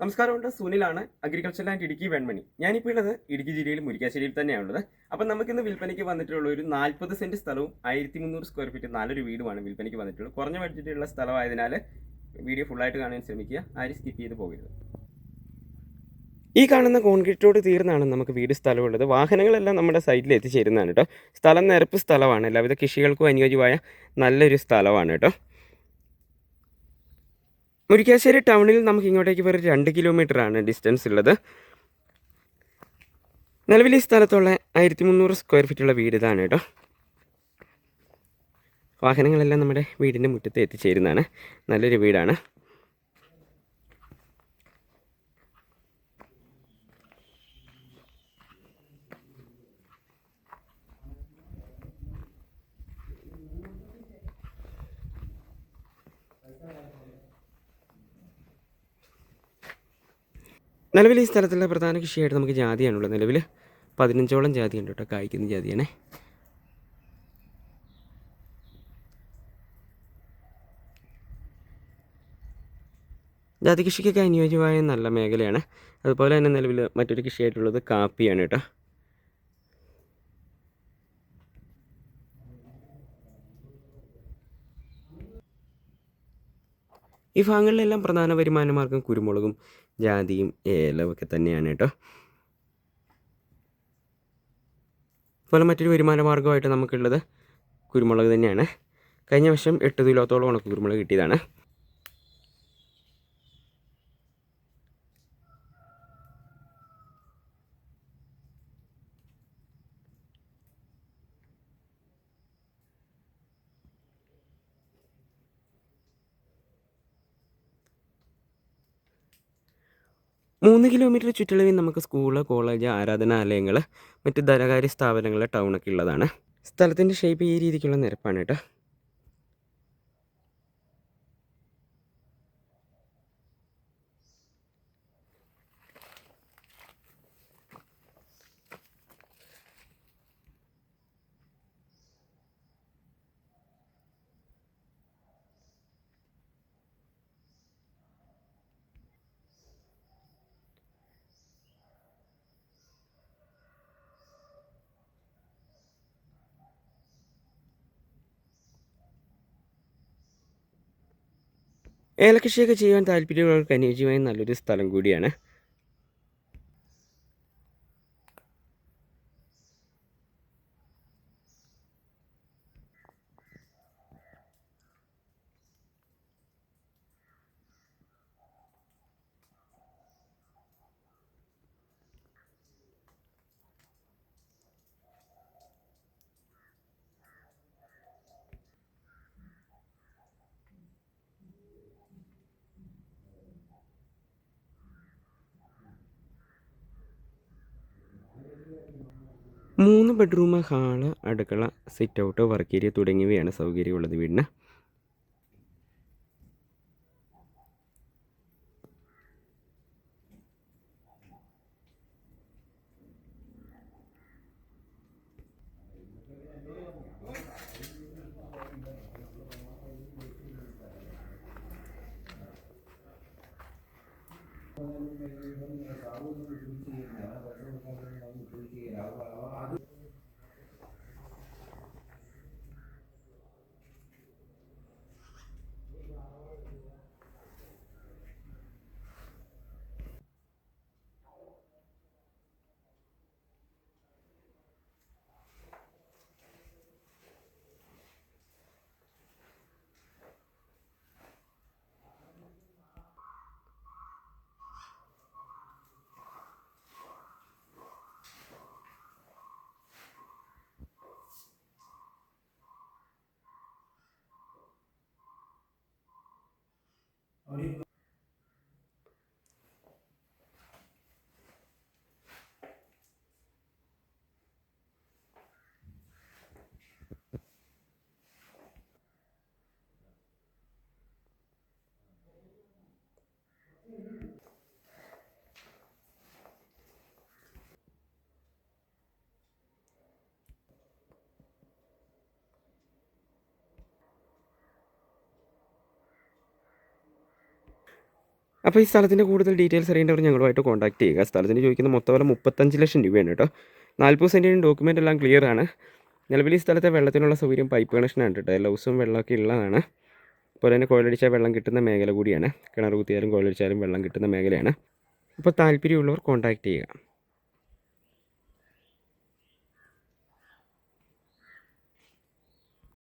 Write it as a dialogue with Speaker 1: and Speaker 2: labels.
Speaker 1: നമസ്കാരമുണ്ട്. സുനിലാണ് agriculture land Idukki Venmani. ഞാനിപ്പോൾ ഉള്ളത് ഇടുക്കി ജില്ലയിൽ മുരിക്കാശ്ശേരിയിൽ തന്നെയാണുള്ളത് അപ്പം നമുക്കിന്ന് വിൽപ്പനയ്ക്ക് വന്നിട്ടുള്ള ഒരു നാൽപ്പത് സെന്റ് സ്ഥലവും ആയിരത്തി മുന്നൂറ് സ്ക്വയർ ഫീറ്റ് നാലൊരു വീടുമാണ് വിൽപ്പനയ്ക്ക് വന്നിട്ടുള്ളത്. കുറഞ്ഞ ബഡ്ജറ്റിലുള്ള സ്ഥലമായതിനാൽ വീഡിയോ ഫുള്ളായിട്ട് കാണാൻ ശ്രമിക്കുക. ആരും സ്കിപ്പ് ചെയ്ത് പോകരുത്. ഈ കാണുന്ന കോൺക്രീറ്റോട് തീർന്നാണ് നമുക്ക് വീട് സ്ഥലമുള്ളത്. വാഹനങ്ങളെല്ലാം നമ്മുടെ സൈറ്റിൽ എത്തിച്ചേരുന്നതാണ് കേട്ടോ. സ്ഥലം നിരപ്പ് സ്ഥലമാണ്. എല്ലാവിധ കൃഷികൾക്കും അനുയോജ്യമായ നല്ലൊരു സ്ഥലമാണ് കേട്ടോ. മുരിക്കാശ്ശേരി ടൗണിൽ നമുക്ക് ഇങ്ങോട്ടേക്ക് വെറും രണ്ട് കിലോമീറ്റർ ആണ് ഡിസ്റ്റൻസ് ഉള്ളത് നിലവിൽ ഈ സ്ഥലത്തുള്ള ആയിരത്തി മുന്നൂറ് സ്ക്വയർ ഫീറ്റുള്ള വീട് ഇതാണ് കേട്ടോ. വാഹനങ്ങളെല്ലാം നമ്മുടെ വീടിന്റെ മുറ്റത്ത് എത്തിച്ചേരുന്നതാണ്. നല്ലൊരു വീടാണ്. നിലവിൽ ഈ സ്ഥലത്തുള്ള പ്രധാന കൃഷിയായിട്ട് നമുക്ക് ജാതിയാണുള്ളത്. നിലവിൽ പതിനഞ്ചോളം ജാതി ഉണ്ട് കേട്ടോ. കായ്ക്കുന്ന ജാതിയാണേ. ജാതി കൃഷിക്കൊക്കെ അനുയോജ്യമായ നല്ല മേഖലയാണ്. അതുപോലെ തന്നെ നിലവിൽ മറ്റൊരു കൃഷിയായിട്ടുള്ളത് കാപ്പിയാണ് കേട്ടോ. ഈ ഭാഗങ്ങളിലെല്ലാം പ്രധാന വരുമാന മാർഗം കുരുമുളകും ജാതിയും ഏലവൊക്കെ തന്നെയാണ് കേട്ടോ. അതുപോലെ മറ്റൊരു വരുമാന മാർഗമായിട്ട് നമുക്കുള്ളത് കുരുമുളക് തന്നെയാണ്. കഴിഞ്ഞ വർഷം എട്ട് കിലോത്തോളം ഉണക്ക കുരുമുളക് കിട്ടിയതാണ്. മൂന്ന് കിലോമീറ്റർ ചുറ്റളവിൽ നമുക്ക് സ്കൂൾ കോളേജ് ആരാധനാലയങ്ങൾ മറ്റ് ധനകാര്യ സ്ഥാപനങ്ങൾ ടൗണൊക്കെ ഉള്ളതാണ്. സ്ഥലത്തിന്റെ ഷേപ്പ് ഈ രീതിക്കുള്ള നിരപ്പാണ് കേട്ടോ. ഏലകൃഷിയൊക്കെ ചെയ്യാൻ താല്പര്യമുള്ളവർക്ക് അനുയോജ്യമായ നല്ലൊരു സ്ഥലം കൂടിയാണ് മൂന്ന് ബെഡ്റൂം ഹാൾ അടുക്കള സിറ്റ് ഔട്ട് വർക്ക് ഏരിയ തുടങ്ങിയവയാണ് സൗകര്യമുള്ളത് വീടിന്. 하나님의 영광과 아버지를 중심으로 나아가서 하나님 아버지의 나와. 아들 അപ്പോൾ ഈ സ്ഥലത്തിന്റെ കൂടുതൽ ഡീറ്റെയിൽസ് അറിയേണ്ടവർ ഞങ്ങളുമായിട്ട് കോൺടാക്ട് ചെയ്യുക. സ്ഥലത്തിന് ചോദിക്കുന്ന മൊത്തം വില മുപ്പത്തഞ്ച് ലക്ഷം രൂപയാണ് കേട്ടോ. നാൽപ്പത് സെന്റിന്റെ ഡോക്യുമെന്റ് എല്ലാം ക്ലിയർ ആണ്. നിലവിൽ ഈ സ്ഥലത്തെ വെള്ളത്തിനുള്ള സൗകര്യം പൈപ്പ് കണക്ഷനാണ് കേട്ടോ. എല്ലാ ദിവസവും വെള്ളമൊക്കെ ഉള്ളതാണ്. അതുപോലെ തന്നെ കോയിലടിച്ചാൽ വെള്ളം കിട്ടുന്ന മേഖല കൂടിയാണ്. കിണർ കുത്തിയാലും കോയിലടിച്ചാലും വെള്ളം കിട്ടുന്ന മേഖലയാണ്. അപ്പോൾ താല്പര്യമുള്ളവർ കോൺടാക്ട് ചെയ്യുക.